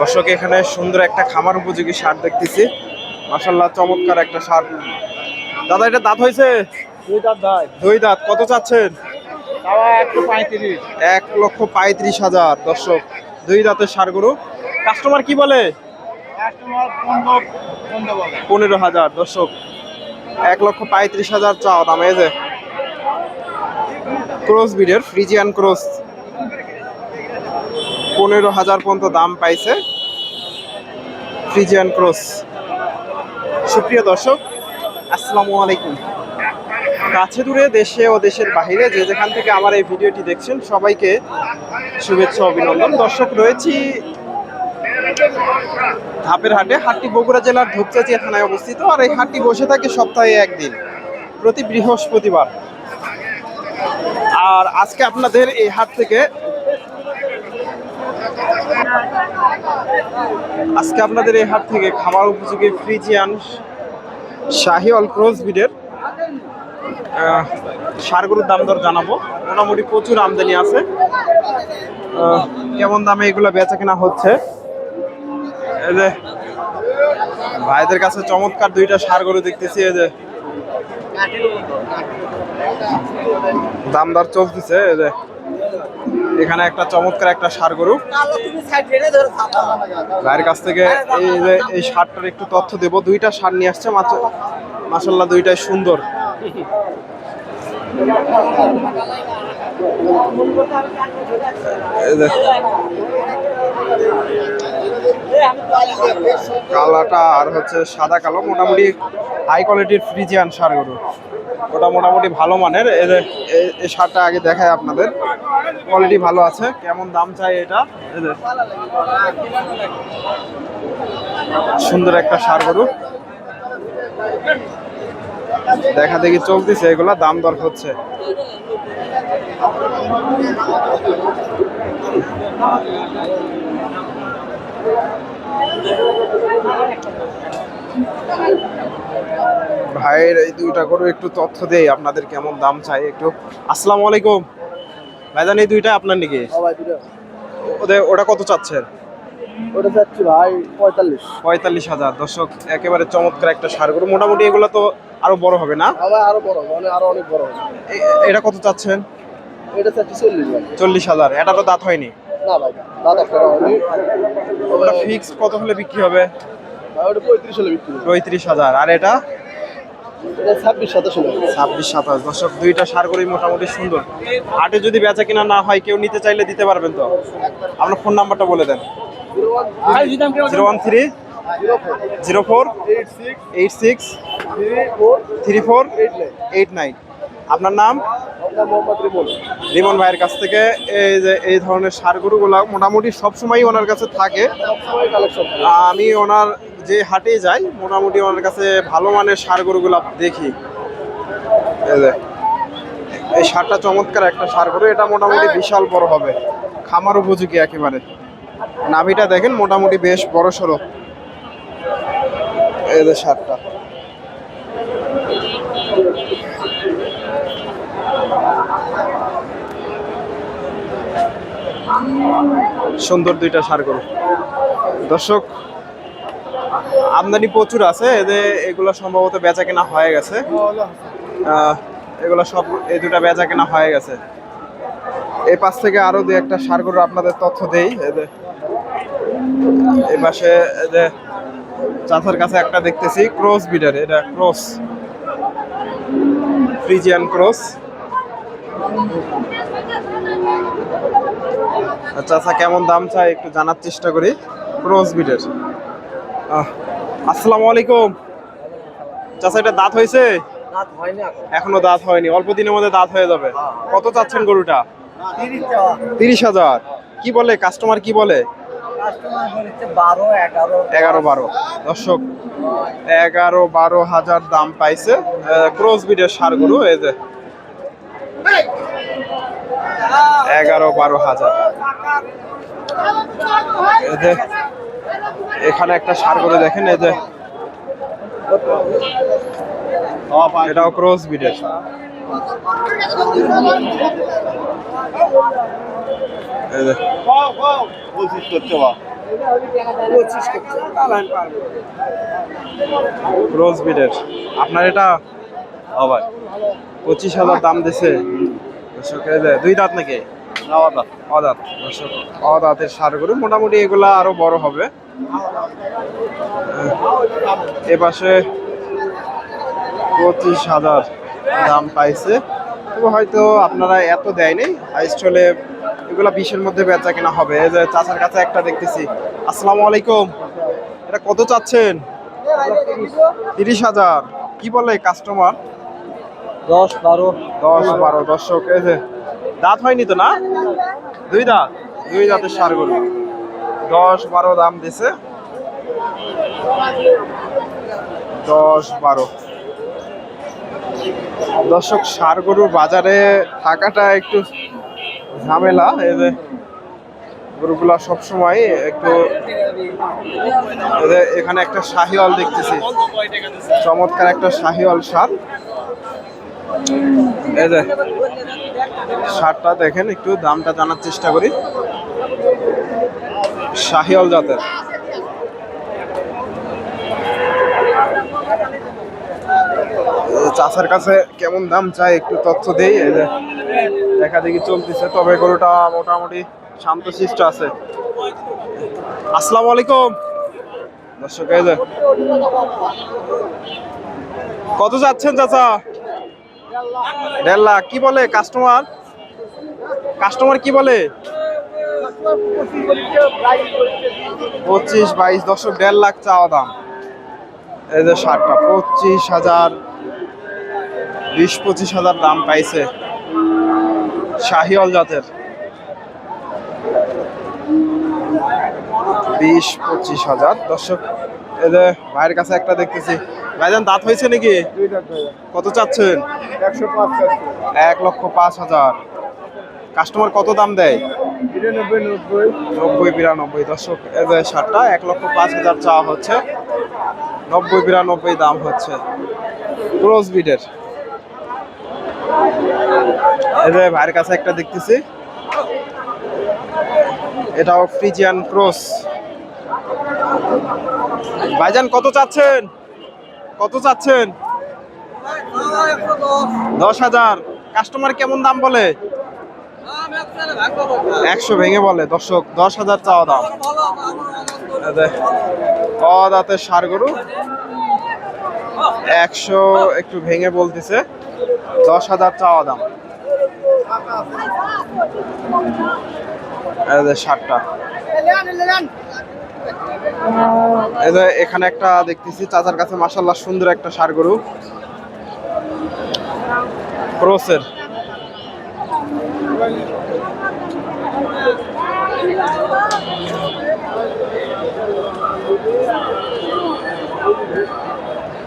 দর্শক এখানে সুন্দর একটা খামার উপযোগী সার দেখতেছি। মাসাল্লাহ চমৎকার একটা সার। দাদা এটা দাঁত হয়েছে? দুই দাঁত ভাই দুই দাঁত কত চাচ্ছেন? এক লক্ষ পঁয়ত্রিশ। হাজার। দর্শক দুই দাঁতের সার গরু। কাস্টমার কি বলে? পনেরো পনেরো বলে। পনেরো হাজার। দর্শক এক লক্ষ পঁয়ত্রিশ হাজার চাও দাম এই যে। ক্রস বিডের ফ্রিজিয়ান ক্রস। পনেরো হাজার পর্যন্ত দাম পাইছে ফ্রিজিয়ান ক্রস সুপ্রিয় দর্শক, আসসালামু আলাইকুম। কাছে দূরে দেশে ও দেশের বাইরে যে যেখান থেকে আমার এই ভিডিওটি দেখছেন, সবাইকে শুভেচ্ছা, অভিনন্দন। দর্শক, রয়েছি ধাপের হাটে। হাটটি বগুড়া জেলার ধূপচাচিয়া থানায় অবস্থিত। আর এই হাটটি বসে থাকে সপ্তাহে একদিন, প্রতি বৃহস্পতিবার। আর আজকে আপনাদের এই হাট থেকে আজকে আপনাদের এই হাট থেকে খামার উপযোগী ফ্রিজিয়ান শাহি অল ক্রস বিডের সারগুলোর দাম দর জানাব। মোটামুটি প্রচুর আমদানি আছে। কেমন দামে এগুলো বেচা কেনা হচ্ছে? ভাইদের কাছে চমৎকার দুইটা সার গরু দেখতেছি, এই যে দাম দর চলতেছে, এই যে এখানে একটা চমৎকার একটা সার গরু। ভাইয়ের কাছ থেকে এই যে এই সারটার একটু তথ্য দেব। দুইটা সার নিয়ে আসছে মাসাল্লাহ দুইটাই সুন্দর। কালাটা আর হচ্ছে সাদা কালো, মোটামুটি হাই কোয়ালিটির ফ্রিজিয়ান সার গরু। ওটা মোটামুটি ভালো মানের। এই সারটা আগে দেখায় আপনাদের। কোয়ালিটি ভালো আছে। কেমন দাম চাই এটা? সুন্দর একটা সার গরু। দেখা দেখি চলতেছে এগুলা, দাম দর হচ্ছে। ভাইয়ের এই দুইটা গরু একটু তথ্য দেই আপনাদের কেমন দাম চাই একটু। আসসালামু আলাইকুম। ভাইজান এই দুইটা আপনার নাকি? ওদের ওটা কত চাচ্ছেন? ওটা ভাই পঁয়তাল্লিশ। পঁয়তাল্লিশ হাজার। দর্শক একেবারে চমৎকার একটা সার গরু। মোটামুটি এগুলো তো আরও বড় হবে না? আরও বড় মানে আরও অনেক বড় হবে। এটা কত চাচ্ছেন? এটা চাচ্ছি চল্লিশ চল্লিশ হাজার। এটা তো দাঁত হয়নি? না ভাই দাদা একটা হয়নি। ওটা ফিক্স কত হলে বিক্রি হবে? ওটা পঁয়ত্রিশ হলে বিক্রি পঁয়ত্রিশ হাজার। আর এটা? ছাব্বিশ সাতাশ ছাব্বিশ সাতাশ। দর্শক দুইটা সার করেই মোটামুটি সুন্দর। হাটে যদি বেচা কিনা না হয় কেউ নিতে চাইলে দিতে পারবেন তো? আপনার ফোন নাম্বারটা বলে দেন। Zero one three zero four eight six three four eight nine. আপনার নাম? মোহাম্মদ রিমন ভাইয়ের কাছ থেকে এই যে এই ধরনের সার গরুগুলো মোটামুটি সবসময়ই ওনার কাছে থাকে। আমি ওনার যে হাটে যাই, মোটামুটি ওনার কাছে ভালো মানের সার গরুগুলো দেখি। এই এই সারটা চমৎকার একটা সার গরু, এটা মোটামুটি বিশাল বড় হবে। খামার উপযোগী একেবারে। নাভিটা দেখেন, মোটামুটি বেশ বড় সড়ো এই যে সারটা। সুন্দর দুইটা সার গরু দর্শক, আমদানি প্রচুর আছে এদের এগুলো সম্ভবত বেচা কেনা হয়ে গেছে। এগুলো সব এই দুটা বেচা কেনা হয়ে গেছে। এই পাশ থেকে আরও দু একটা সার গরু আপনাদের তথ্য দেই এদের এই পাশে এদের চাচার কাছে একটা দেখতেছি, ক্রস বিডার এটা ক্রস, ফ্রিজিয়ান ক্রস। চাচা কেমন দাম চাই একটু জানার চেষ্টা করি। ক্রস বিডের আহ, আসসালামু আলাইকুম। চাচা এটা দাঁত হয়েছে? এখনও। দাঁত হয়নি অল্প দিনের মধ্যে দাঁত হয়ে যাবে। কত চাচ্ছেন গরুটা? তিরিশ হাজার। কি বলে কাস্টমার কি বলে? এগারো। বারো। দর্শক এগারো বারো হাজার দাম পাইছে ক্রস বিডের সার গরু এই যে। এগারো বারো হাজার। এখানে একটা সার করে দেখেন, এই যে এটাও ক্রস বিডের বিডের আপনার এটা? ভাই। পঁচিশ হাজার দাম দিছে। দুই দাঁত নাকি? অদাঁত অদাঁতের সার গরু। মোটামুটি এগুলা আরও বড় হবে। এ পাশে পঁচিশ হাজার দাম পাইছে। তবে হয়তো আপনারা এত দেয়নি। হাইস্ট হলে এগুলা বিশের মধ্যে বেচা কেনা হবে। এই যে চাচার কাছে একটা দেখতেছি। আসসালামু আলাইকুম। এটা কত চাচ্ছেন? তিরিশ হাজার। কি বলে কাস্টমার দশ বারো। দশ বারো, দর্শক, এই যে দাঁত হয়নি তো না? দুই দাঁত? দুই দাঁতের সারগুলো দশ বারো দাম দিছে। দশ বারো। দর্শক, সার গরুর বাজারে থাকাটা একটু ঝামেলা। এই যে গরুগুলা সবসময় একটু এখানে একটা শাহিওয়াল দেখতেছি। চমৎকার একটা শাহিওয়াল সার। এই যে, শার্টটা দেখেন, একটু দামটা জানার চেষ্টা করি। শাহিওয়াল জাতের। চাচার কাছে কেমন দাম চাই, একটু তথ্য দেই। এই যে, দেখা দেখি চলতেছে, তবে গরুটা মোটামুটি শান্তশিষ্ট আছে। আসসালামু আলাইকুম। দর্শক, এই যে। কত যাচ্ছেন, চাচা? দেড় লাখ। কি বলে কাস্টমার কাস্টমার কি বলে? পঁচিশ, বাইশ দশক দেড় লাখ চাওয়া দাম। এই যে শার্টটা, পঁচিশ হাজার, বিশ, পঁচিশ হাজার দাম পাইছে। শাহিওয়াল জাতের। বিশ, পঁচিশ হাজার। দর্শক, এই যে ভাইয়ের কাছে একটা দেখতেছি। ভাইজান দাঁত হয়েছে নাকি? কত চাচ্ছেন? এক লক্ষ পাঁচ হাজার। কাস্টমার কত দাম দেয়? নব্বই। নব্বই বিরানব্বই। দর্শক শার্টটা এক লক্ষ পাঁচ হাজার চাওয়া হচ্ছে। নব্বই বিরানব্বই দাম হচ্ছে। ক্রস বিডের যে ভাইয়ের কাছে একটা দেখতেছি। এটাও ফ্রিজিয়ান ক্রস। ভাইজান কত চাচ্ছেন? কত চাচ্ছেন? দশ হাজার। কাস্টমার কেমন দাম বলে? একশো ভেঙে বলে। দর্শক, দশ হাজার চাওয়া দাম। অদাঁতের সার গরু। একশো একটু ভেঙে বলতেছে। দশ হাজার চাওয়া দাম। ষাটটা এই যে এখানে একটা দেখতেছি, চাচার কাছে মাসাল্লাহ সুন্দর একটা সার গরু ক্রসের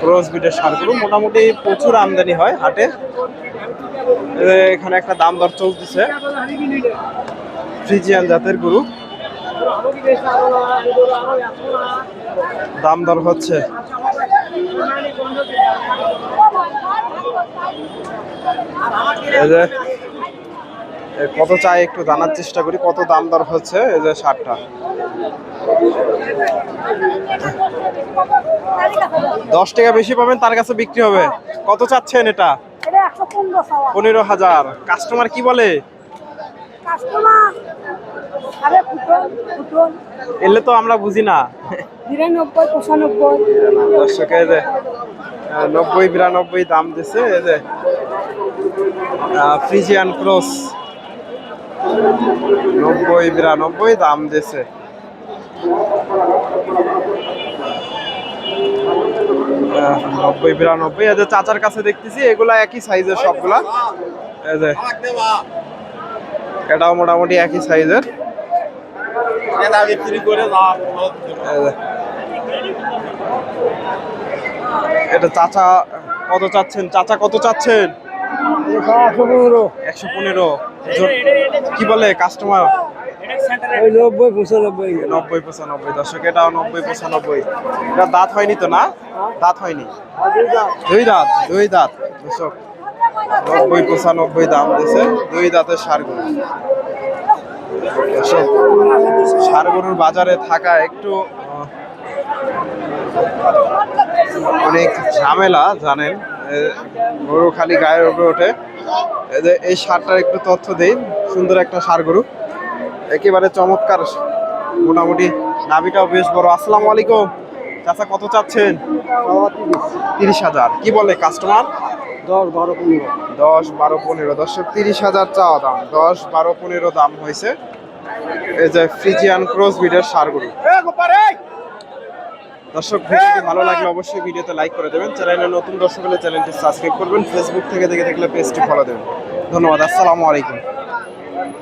ক্রস বিটের সারগুলো মোটামুটি প্রচুর আমদানি হয় হাটে। এখানে একটা দাম দর চলতেছে। ফ্রিজিয়ান জাতের গরু। দাম দর হচ্ছে। কত চাই একটু জানার চেষ্টা করি কত দাম দর হচ্ছে এই যে শার্টটা দশ টাকা বেশি পাবেন তার কাছে বিক্রি হবে। কত চাচ্ছেন এটা? পনেরো হাজার। কাস্টমার কি বলে? কাস্টমার আরে ফুটন ফুটন এলে তো আমরা বুঝি না। নিরানব্বই পঁচানব্বই। দর্শকে যে নব্বই বিরানব্বই দাম দিছে এই যে ফ্রিজিয়ান ক্রস নব্বই বিরানব্বই দাম দিছে। নব্বই বিরানব্বই। এই যে চাচার কাছে দেখতেছি এগুলা একই সাইজের সবগুলা। এই যে এটাও মোটামুটি একই সাইজের এই যে। এটা চাচা কত চাচ্ছেন? চাচা কত চাচ্ছেন? একশো পনেরো। একশো পনেরো। কি বলে কাস্টমার ওই নব্বই পঁচানব্বই নব্বই পঁচানব্বই। দর্শক এটাও নব্বই পঁচানব্বই। এটা দাঁত হয়নি তো না? দাঁত হয়নি? দুই দাঁত দুই দাঁত। দর্শক নব্বই পঁচানব্বই দাম দিছে দুই দাঁতের সারগুলো। দর্শক ষাড় গরুর বাজারে থাকা একটু অনেক ঝামেলা জানেন। গরু খালি গায়ের উপরে ওঠে। এই যে এই সারটার একটু তথ্য দেই সুন্দর একটা সার গরু একেবারে চমৎকার মোটামুটি নাভিটাও বেশ বড়। আসসালামু আলাইকুম। চাচা কত চাচ্ছেন? তিরিশ হাজার। কি বলে কাস্টমার দশ বারো পনেরো। দশ বারো পনেরো। দর্শক তিরিশ হাজার চাওয়া দাম। দশ বারো পনেরো দাম হয়েছে। এই যে ফ্রিজিয়ান ক্রস বিডের সারগুলো দর্শক ভিডিওটি ভালো লাগলে অবশ্যই ভিডিওতে লাইক করে দেবেন। চ্যানেলে নতুন দর্শক হলে চ্যানেলটি সাবস্ক্রাইব করবেন। ফেসবুক থেকে দেখে থাকলে পেজটি ফলো দেবেন। ধন্যবাদ আসসালামু আলাইকুম।